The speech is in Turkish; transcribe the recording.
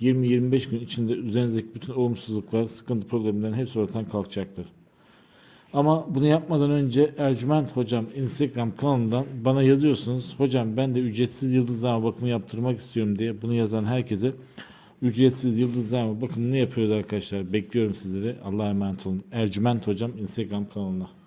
20-25 gün içinde üzerinizdeki bütün olumsuzluklar, sıkıntı, problemlerin hepsi ortadan kalkacaktır. Ama bunu yapmadan önce Ercüment Hocam Instagram kanalından bana yazıyorsunuz. Hocam ben de ücretsiz yıldızlama bakımı yaptırmak istiyorum diye bunu yazan herkese ücretsiz yıldızlama bakımını yapıyoruz arkadaşlar. Bekliyorum sizleri. Allah'a emanet olun. Ercüment Hocam Instagram kanalına.